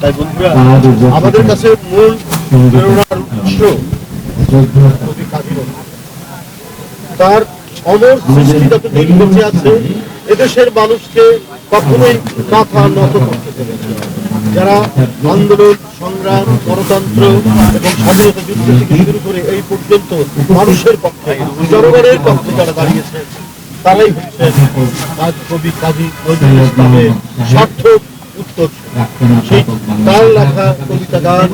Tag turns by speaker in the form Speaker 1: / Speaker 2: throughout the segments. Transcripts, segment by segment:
Speaker 1: তাই বন্ধুরা আমাদের কাছে মূল প্রেরণার উৎস। তার অমর সৃষ্টি যতদিন বেঁচে আছে এদেশের মানুষকে কখনোই মাথা নত করতে দেবে যারা আন্দোলন সংগ্রাম গণতন্ত্র এবং স্বাধীনতা যুদ্ধ থেকে শুরু করে এই পর্যন্ত মানুষের পক্ষে জনগণের পক্ষে যারা দাঁড়িয়েছেন তারাই হচ্ছেন কবি কাজী নজরুল ইসলামের সার্থক উত্তর সেই তার লেখা কবিতা গান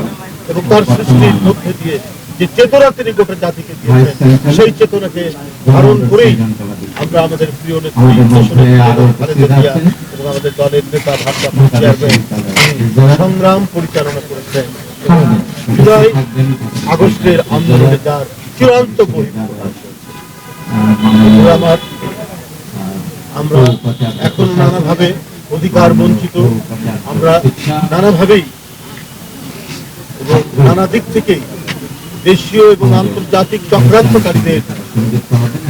Speaker 1: এবং তার সৃষ্টির মধ্যে দিয়ে যে চেতনা তিনি গোটা জাতিকে দিয়েছেন সেই চেতনাকে ধারণ করেই আমরা আমাদের প্রিয় নেত্রী এবং আমাদের দলের নেতা চেয়ারম্যান সংগ্রাম পরিচালনা করেছেন। জুলাই আগস্টের আন্দোলনে যার চূড়ান্ত আমরা এখন নানাভাবে অধিকার বঞ্চিত আমরা নানাভাবেই এবং নানা দিক থেকে দেশীয় এবং আন্তর্জাতিক চক্রান্তকারীদের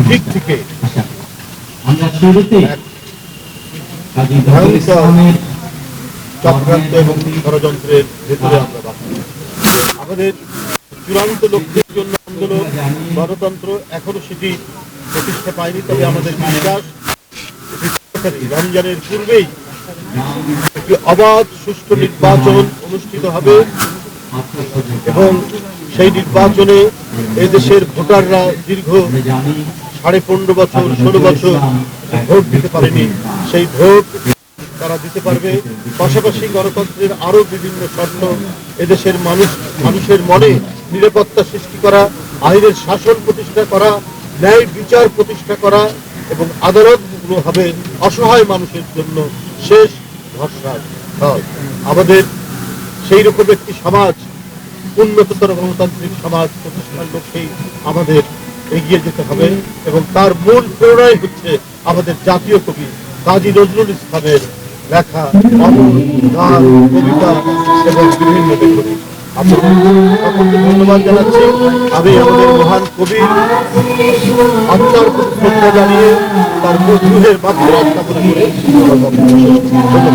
Speaker 1: দিক থেকে চক্রান্ত এবং ষড়যন্ত্রের ভেতরে আমরা বাস আমাদের চূড়ান্ত লক্ষ্যের জন্য আন্দোলন, গণতন্ত্র এখনও সেটি প্রতিষ্ঠা পায়নি, তবে আমাদের বিশ্বাস রমজানের পূর্বেই একটি অবাধ, সুষ্ঠু নির্বাচন অনুষ্ঠিত হবে এবং সেই নির্বাচনে এদেশের ভোটাররা দীর্ঘ সাড়ে পনেরো বছর, ষোলো বছর ভোট দিতে পারেনি। সেই ভোট তারা দিতে পারবে। পাশাপাশি গণতন্ত্রের আরও বিভিন্ন শর্ত এদেশের মানুষ, মানুষের মনে নিরাপত্তা সৃষ্টি করা, আইনের শাসন প্রতিষ্ঠা করা, ন্যায় বিচার প্রতিষ্ঠা করা এবং আদালতগুলো হবে অসহায় মানুষের জন্য শেষ ভরসার স্থল। আমাদের সেই রকম একটি সমাজ, উন্নততর গণতান্ত্রিক সমাজ প্রতিষ্ঠার লক্ষ্যেই আমাদের এগিয়ে যেতে হবে এবং তার মূল প্রেরণাই হচ্ছে আমাদের জাতীয় কবি কাজী নজরুল ইসলামের লেখা গান, কবিতা এবং বিভিন্ন লেখনী ধন্যবাদ জানাচ্ছি আমি আমাদের মহান কবির আত্মার জানিয়ে তার মজরুহের মাধ্যমে স্থাপনা করে ধন্যবাদ